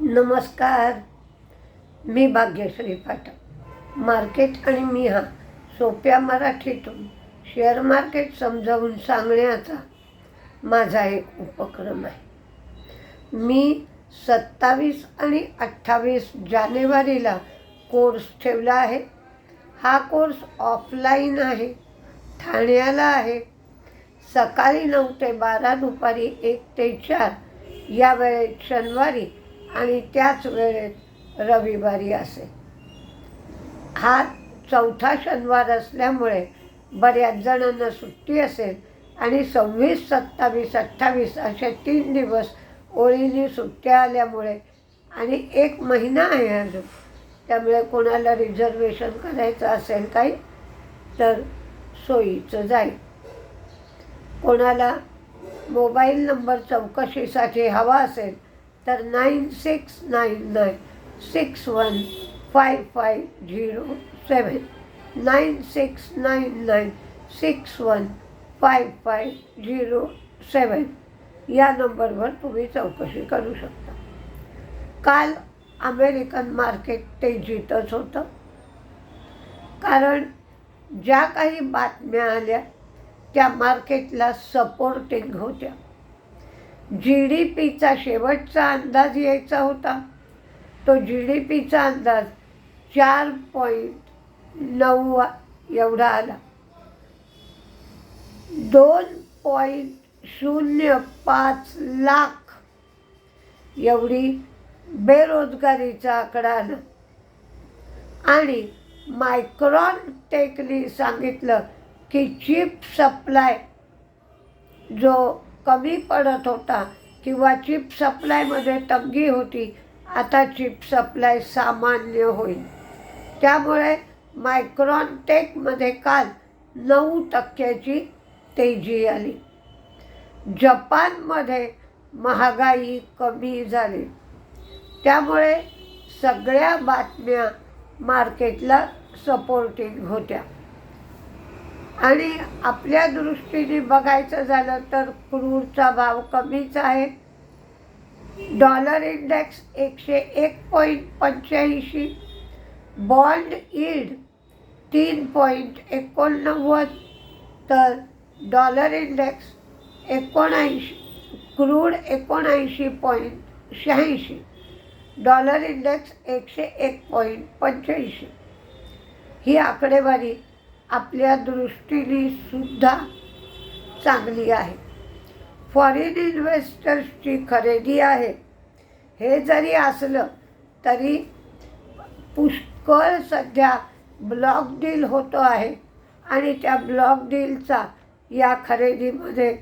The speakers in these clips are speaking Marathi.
नमस्कार. मी भाग्यश्री पाठक. मार्केट आणि मी हा सोप्या मराठीतून शेअर मार्केट समजावून सांगण्याचा माझा एक उपक्रम आहे. मी सत्तावीस आणि अठ्ठावीस जानेवारीला कोर्स ठेवला आहे. हा कोर्स ऑफलाईन आहे ठाण्याला आहे. सकाळी नऊ ते बारा दुपारी एक ते चार या वेळेत शनिवारी आणि त्याच वेळेत रविवारी असे. हा चौथा शनिवार असल्यामुळे बऱ्याच जणांना सुट्टी असेल आणि सव्वीस सत्तावीस अठ्ठावीस असे तीन दिवस ओळीने सुट्ट्या आल्यामुळे आणि एक महिना आहे अजून त्यामुळे कोणाला रिझर्वेशन करायचं असेल काही तर सोयीचं जाईल. कोणाला मोबाईल नंबर चौकशीसाठी हवा असेल तर nine six nine nine six one five five zero seven nine six nine nine six one five five zero seven या नंबरवर तुम्ही चौकशी करू शकता. काल अमेरिकन मार्केट तेजीतच होतं. कारण ज्या काही बातम्या आल्या त्या मार्केटला सपोर्टिंग होत्या. जी डी पीचा शेवटचा अंदाज यायचा होता. तो जी डी पीचा अंदाज चार पॉईंट नऊ एवढा आला. दोन पॉईंट शून्य पाच लाख एवढी बेरोजगारीचा आकडा आला. आणि मायक्रॉन टेकनी सांगितलं की चिप सप्लाय जो कमी पडत होता किंवा चिप सप्लायमध्ये तंगी होती आता चिप सप्लाय सामान्य होईल. त्यामुळे मायक्रॉन टेकमध्ये काल नऊ टक्क्याची तेजी आली. जपानमध्ये महागाई कमी झाली. त्यामुळे सगळ्या बातम्या मार्केटला सपोर्टिंग होत्या. आणि आपल्या दृष्टीने बघायचं झालं तर क्रूडचा भाव कमीच आहे. डॉलर इंडेक्स एकशे एक पॉईंट पंच्याऐंशी बॉन्ड ईड तीन पॉईंट एकोणनव्वद तर डॉलर इंडेक्स एकोणऐंशी क्रूड एकोणऐंशी पॉईंट शहाऐंशी डॉलर इंडेक्स एकशे एक पॉईंट पंच्याऐंशी. ही आकडेवारी आपल्या दृष्टीने सुद्धा चांगली आहे. फॉरेन इन्व्हेस्टर्सची खरेदी आहे. हे जरी असलं तरी पुष्कळ सध्या ब्लॉक डील होतो आहे आणि त्या ब्लॉक डीलचा या खरेदीमध्ये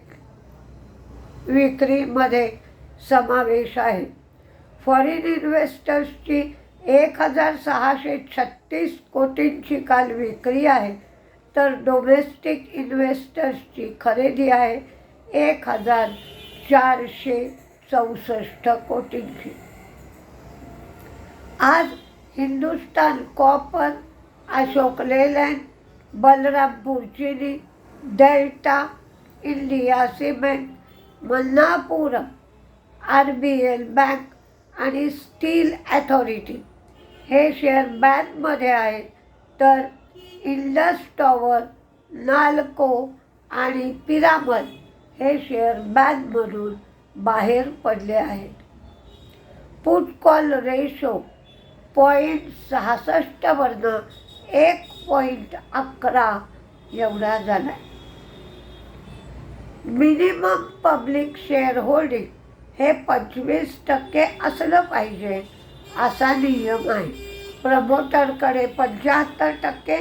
विक्रीमध्ये समावेश आहे. फॉरेन इन्व्हेस्टर्सची एक हजार सहाशे छत्तीस कोटींची काल विक्री आहे. तर डोमेस्टिक इन्व्हेस्टर्सची खरेदी आहे एक हजार चारशे चौसष्ट कोटींची. आज Hindustan copper Ashok Leyland Balrampur Chini Delta India cement Manappuram R B L bank आणि स्टील ॲथॉरिटी हे शेअर बँकमध्ये आहेत. तर इंडस टॉवर नाल्को आणि पिरामल हे शेअर बँकमधून बाहेर पडले आहेत. पुट कॉल रेशो पॉईंट सहासष्टवरनं एक पॉईंट अकरा एवढा झाला आहे मिनिमम पब्लिक शेअर होल्डिंग हे पंचवीस टक्के असलं पाहिजे असा नियम आहे. प्रमोटरकडे पंच्याहत्तर टक्के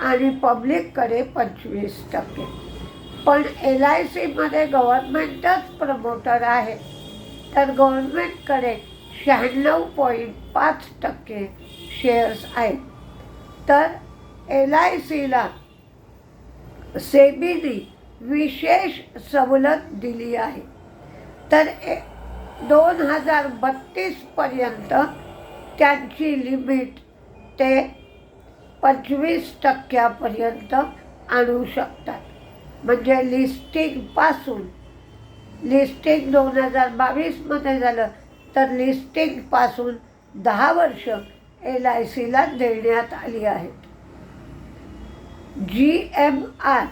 आणि पब्लिककडे पंचवीस टक्के. पण एल आय सीमध्ये गव्हर्नमेंटच प्रमोटर आहे. तर गव्हर्नमेंटकडे शहाण्णव पॉईंट पाच टक्के शेअर्स आहेत. तर एल आय सीला सेबीने विशेष सवलत दिली आहे. तर ए दोन हजार बत्तीसपर्यंत त्यांची लिमिट ते पंचवीस टक्क्यापर्यंत आणू शकतात. म्हणजे लिस्टिंगपासून लिस्टिंग दोन हजार बावीसमध्ये झालं तर लिस्टिंगपासून दहा वर्ष एल आय सीला देण्यात आली आहेत. जी एम आर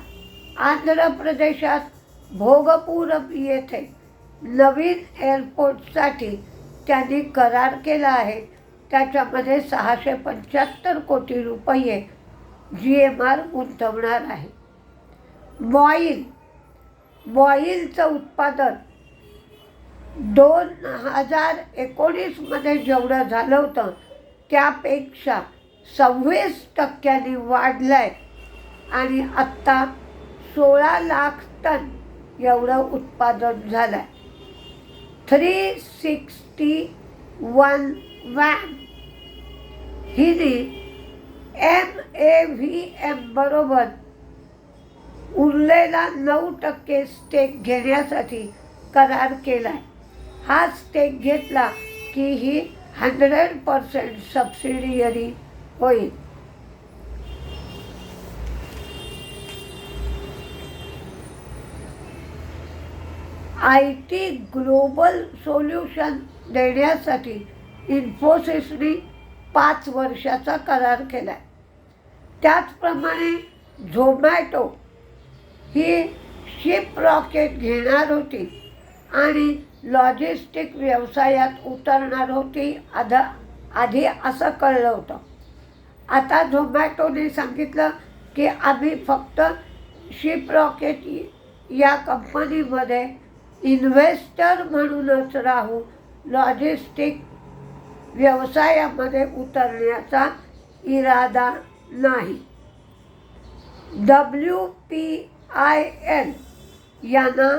आंध्र प्रदेशात भोगपूरम येथे नवीन एअरपोर्टसाठी त्यांनी करार केला आहे. त्याच्यामध्ये सहाशे पंच्याहत्तर कोटी रुपये जी एम आर गुंतवणार आहे. बॉईल बॉईलचं उत्पादन दोन हजार एकोणीसमध्ये जेवढं झालं होतं त्यापेक्षा सव्वीस टक्क्यांनी वाढलं आहे आणि आत्ता सोळा लाख टन एवढं उत्पादन झालं आहे थ्री सिक्स्टी वन वॅन हिने एम ए व्ही एम बरोबर उरलेला नऊ टक्के स्टेक घेण्यासाठी करार केला आहे हा स्टेक घेतला की ही हंड्रेड पर्सेंट सबसिडियरी होईल. आय टी ग्लोबल सोल्युशन देण्यासाठी इन्फोसिसने पाच वर्षाचा करार केला आहे त्याचप्रमाणे झोमॅटो ही शिप रॉकेट घेणार होती आणि लॉजिस्टिक व्यवसायात उतरणार होती आधा आधी असं कळलं होतं. आता झोमॅटोने सांगितलं की आम्ही फक्त शिप रॉकेट या कंपनीमध्ये इन्व्हेस्टर म्हणूनच राहू लॉजिस्टिक व्यवसायामध्ये उतरण्याचा इरादा नाही. डब्ल्यू पी आय एल यांना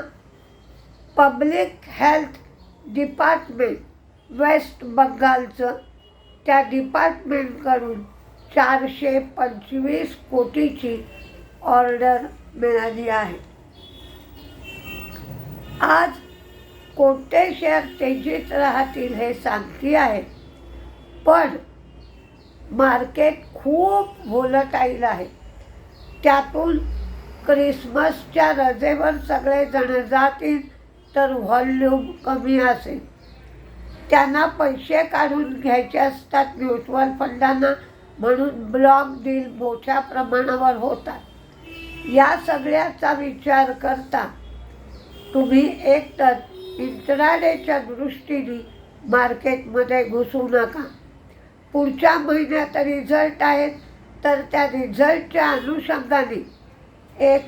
पब्लिक हेल्थ डिपार्टमेंट वेस्ट बंगालचं त्या डिपार्टमेंटकडून चारशे पंचवीस कोटीची ऑर्डर मिळाली आहे. आज कोणते शेअर तेजीत राहतील हे सांगते आहे पण मार्केट खूप व्होलटाईल आहे. त्यातून क्रिसमसच्या रजेवर सगळेजण जातील तर व्हॉल्यूम कमी असेल. त्यांना पैसे काढून घ्यायचे असतात म्युच्युअल फंडांना म्हणून ब्लॉक डील मोठ्या प्रमाणावर होतात. या सगळ्याचा विचार करता तुम्ही एकतर इंट्राडेच्या दृष्टीने मार्केटमध्ये घुसू नका. पुढच्या महिन्यात रिझल्ट आहेत तर त्या रिझल्टच्या अनुषंगाने एक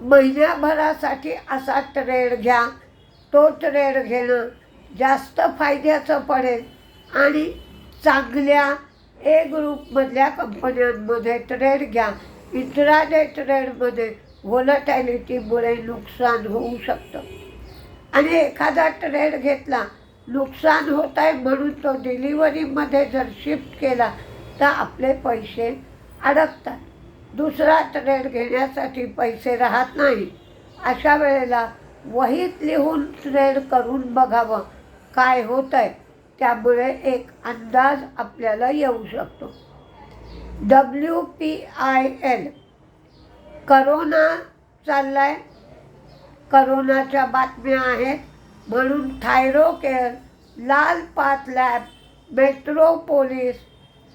महिन्याभरासाठी असा ट्रेड घ्या. तो ट्रेड घेणं जास्त फायद्याचं पडेल आणि चांगल्या ए ग्रुपमधल्या कंपन्यांमध्ये ट्रेड घ्या. इंट्राडे ट्रेडमध्ये व्होलटॅलिटीमुळे नुकसान होऊ शकतं. आणि एखादा ट्रेड घेतला नुकसान होत आहे म्हणून तो डिलिव्हरीमध्ये जर शिफ्ट केला तर आपले पैसे अडकतात. दुसरा ट्रेड घेण्यासाठी पैसे राहत नाही. अशा वेळेला वहीत लिहून ट्रेड करून बघावं काय होत आहे त्यामुळे एक अंदाज आपल्याला येऊ शकतो. W P I L corona चालला आहे करोनाच्या बातम्या आहेत. म्हणून थायरो केअर लाल पात लॅब मेट्रोपोलिस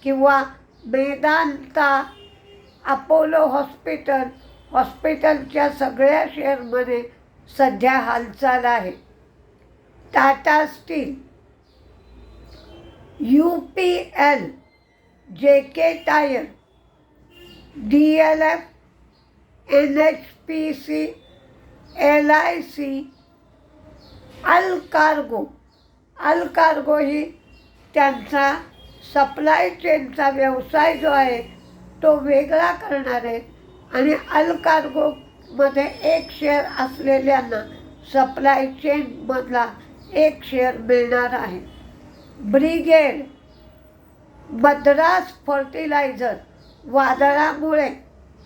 किंवा मेदांता अपोलो हॉस्पिटल हॉस्पिटलच्या सगळ्या शेअरमध्ये सध्या हालचाल आहे. Tata steel U P L J K tyre D L F N H P C L I C Allcargo Allcargo ही त्यांचा सप्लाय चेनचा व्यवसाय जो आहे तो वेगळा करणार आहे. आणि अल कार्गोमध्ये एक शेअर असलेल्यांना सप्लाय चेनमधला एक शेअर मिळणार आहे. ब्रिगेड मद्रास फर्टिलायझर वादळामुळे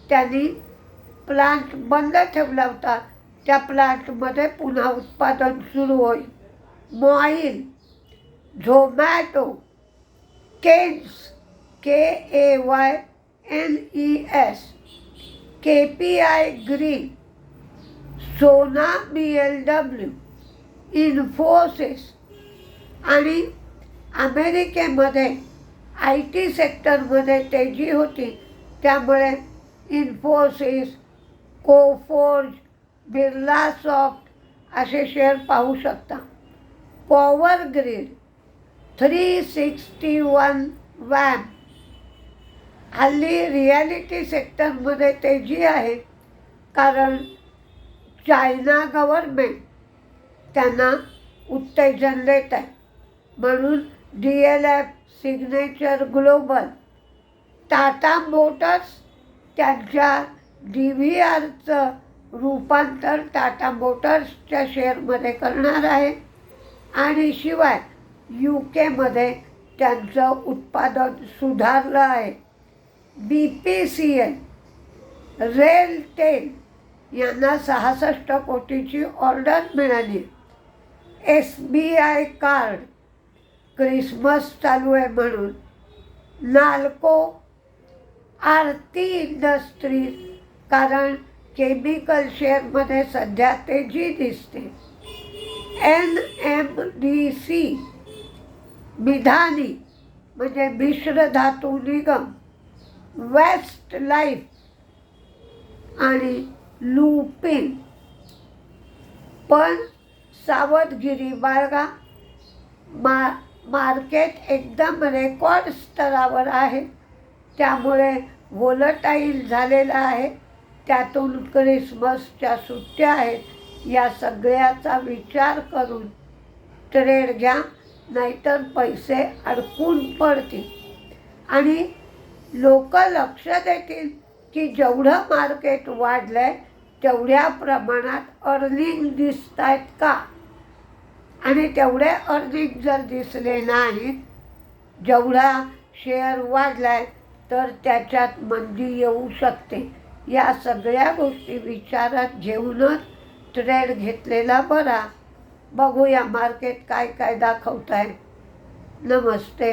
त्यांनी प्लांट बंद ठेवला होता. त्या प्लांटमध्ये पुन्हा उत्पादन सुरू होईल. MOIL Zomato Kaynes K A Y N E S K P I green Sona B L W Infosys आणि अमेरिकेमध्ये आय टी सेक्टरमध्ये तेजी होती. त्यामुळे इन्फोसिस कोफोर्ज बिर्ला सॉफ्ट असे शेअर पाहू शकता. Power grid three sixty one वॅम हल्ली रियालिटी सेक्टरमध्ये तेजी आहे कारण चायना गव्हर्मेंट त्यांना उत्तेजन देत आहे. म्हणून D L F signature global Tata motors त्यांच्या डी व्ही आरचं रूपांतर टाटा मोटर्सच्या शेअरमध्ये करणार आहे. आणि शिवाय यू केमध्ये त्यांचं उत्पादन सुधारलं आहे. B P C L RailTel यांना सहासष्ट कोटीची ऑर्डर मिळाली. S B I card Christmas चालू आहे म्हणून. नाल्को आरती इंडस्ट्रीज कारण केमिकल शेअरमध्ये सध्या तेजी दिसते. N M D C MIDHANI म्हणजे मिश्र धातू निगम वेस्ट लाईफ आणि लुपिन. पण सावधगिरी बाळगा मा मार्केट एकदम रेकॉर्ड स्तरावर आहे. त्यामुळे व्होलटाईल झालेलं आहे. त्यातून क्रिसमसच्या सुट्ट्या आहेत. या सगळ्याचा विचार करून ट्रेड घ्या नाहीतर पैसे अडकून पडतील. आणि लोक लक्ष देतील की जेवढं मार्केट वाढलं आहे तेवढ्या प्रमाणात अर्निंग दिसत आहेत का? आणि तेवढे अर्निंग जर दिसले नाहीत जेवढा शेअर वाढला आहे तर त्याच्यात मंदी येऊ शकते. या सगळ्या गोष्टी विचारात घेऊनच ट्रेड घेतलेला बरा. बघूया मार्केट काय काय दाखवत आहे नमस्ते.